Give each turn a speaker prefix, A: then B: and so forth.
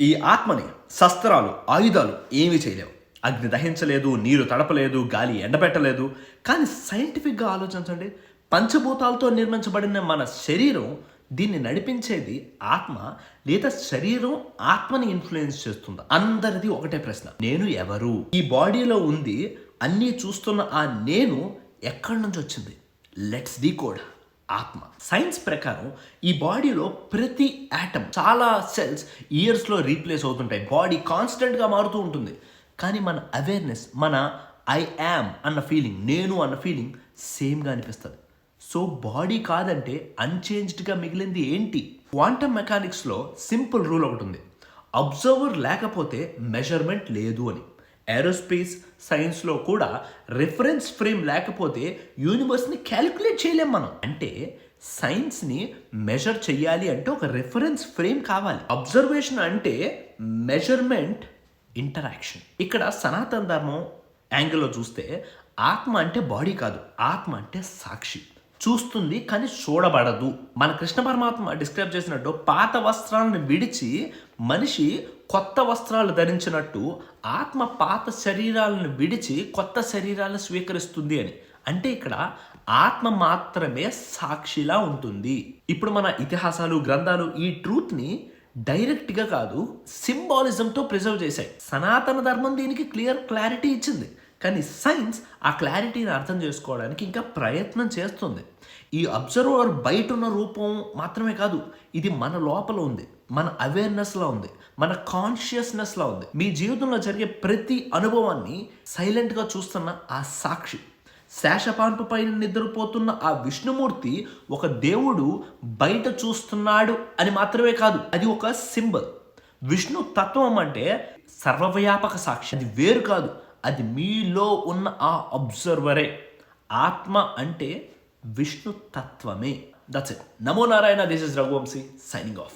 A: ఈ ఆత్మని శస్త్రాలు ఆయుధాలు ఏమీ చేయలేవు. అగ్ని దహించలేదు నీరు తడపలేదు గాలి ఎండబెట్టలేదు. కానీ సైంటిఫిక్గా ఆలోచించండి. పంచభూతాలతో నిర్మించబడిన మన శరీరం దీన్ని నడిపించేది ఆత్మ లేదా శరీరం ఆత్మని ఇన్ఫ్లుయెన్స్ చేస్తుంది. అందరిది ఒకటే ప్రశ్న. నేను ఎవరు? ఈ బాడీలో ఉంది అన్నీ చూస్తున్న ఆ నేను ఎక్కడి నుంచి వచ్చింది? లెట్స్ డీ కోడ్ ఆత్మ. సైన్స్ ప్రకారం ఈ బాడీలో ప్రతి యాటమ్ చాలా సెల్స్ ఇయర్స్లో రీప్లేస్ అవుతుంటాయి. బాడీ కాన్స్టెంట్గా మారుతూ ఉంటుంది. కానీ మన అవేర్నెస్ మన ఐ యామ్ అన్న ఫీలింగ్ నేను అన్న ఫీలింగ్ సేమ్గా అనిపిస్తుంది. సో బాడీ కాదంటే అన్చేంజ్డ్గా మిగిలింది ఏంటి? క్వాంటమ్ మెకానిక్స్లో సింపుల్ రూల్ ఒకటి ఉంది. అబ్జర్వర్ లేకపోతే మెజర్మెంట్ లేదు అని. ఏరోస్పేస్ సైన్స్లో కూడా రిఫరెన్స్ ఫ్రేమ్ లేకపోతే యూనివర్స్ని క్యాలిక్యులేట్ చేయలేం మనం. అంటే సైన్స్ని మెజర్ చేయాలి అంటే ఒక రిఫరెన్స్ ఫ్రేమ్ కావాలి. అబ్జర్వేషన్ అంటే మెజర్మెంట్ ఇంటరాక్షన్ ఇక్కడ సనాతన ధర్మం యాంగిల్లో చూస్తే ఆత్మ అంటే బాడీ కాదు ఆత్మ అంటే సాక్షి. చూస్తుంది కానీ చూడబడదు. మన కృష్ణ పరమాత్మ డిస్క్రైబ్ చేసినట్టు పాత వస్త్రాలను విడిచి మనిషి కొత్త వస్త్రాలు ధరించినట్టు ఆత్మ పాత శరీరాలను విడిచి కొత్త శరీరాలను స్వీకరిస్తుంది అని. అంటే ఇక్కడ ఆత్మ మాత్రమే సాక్షిలా ఉంటుంది. ఇప్పుడు మన ఇతిహాసాలు గ్రంథాలు ఈ ట్రూత్ని డైరెక్ట్గా కాదు సింబాలిజంతో ప్రిజర్వ్ చేశాయి. సనాతన ధర్మం దీనికి క్లియర్ క్లారిటీ ఇచ్చింది. కానీ సైన్స్ ఆ క్లారిటీని అర్థం చేసుకోవడానికి ఇంకా ప్రయత్నం చేస్తుంది. ఈ అబ్జర్వర్ బయట ఉన్న రూపం మాత్రమే కాదు ఇది మన లోపల ఉంది మన అవేర్నెస్లో ఉంది మన కాన్షియస్నెస్లో ఉంది. మీ జీవితంలో జరిగే ప్రతి అనుభవాన్ని సైలెంట్గా చూస్తున్న ఆ సాక్షి. శేషపాన్పు పైన నిద్రపోతున్న ఆ విష్ణుమూర్తి ఒక దేవుడు బయట చూస్తున్నాడు అని మాత్రమే కాదు అది ఒక సింబల్. విష్ణు తత్వం అంటే సర్వవ్యాపక సాక్షి అది వేరు కాదు. అది మీలో ఉన్న ఆ అబ్జర్వరే ఆత్మ అంటే విష్ణు తత్వమే that's it Namo Narayana this is Raghuvanshi signing off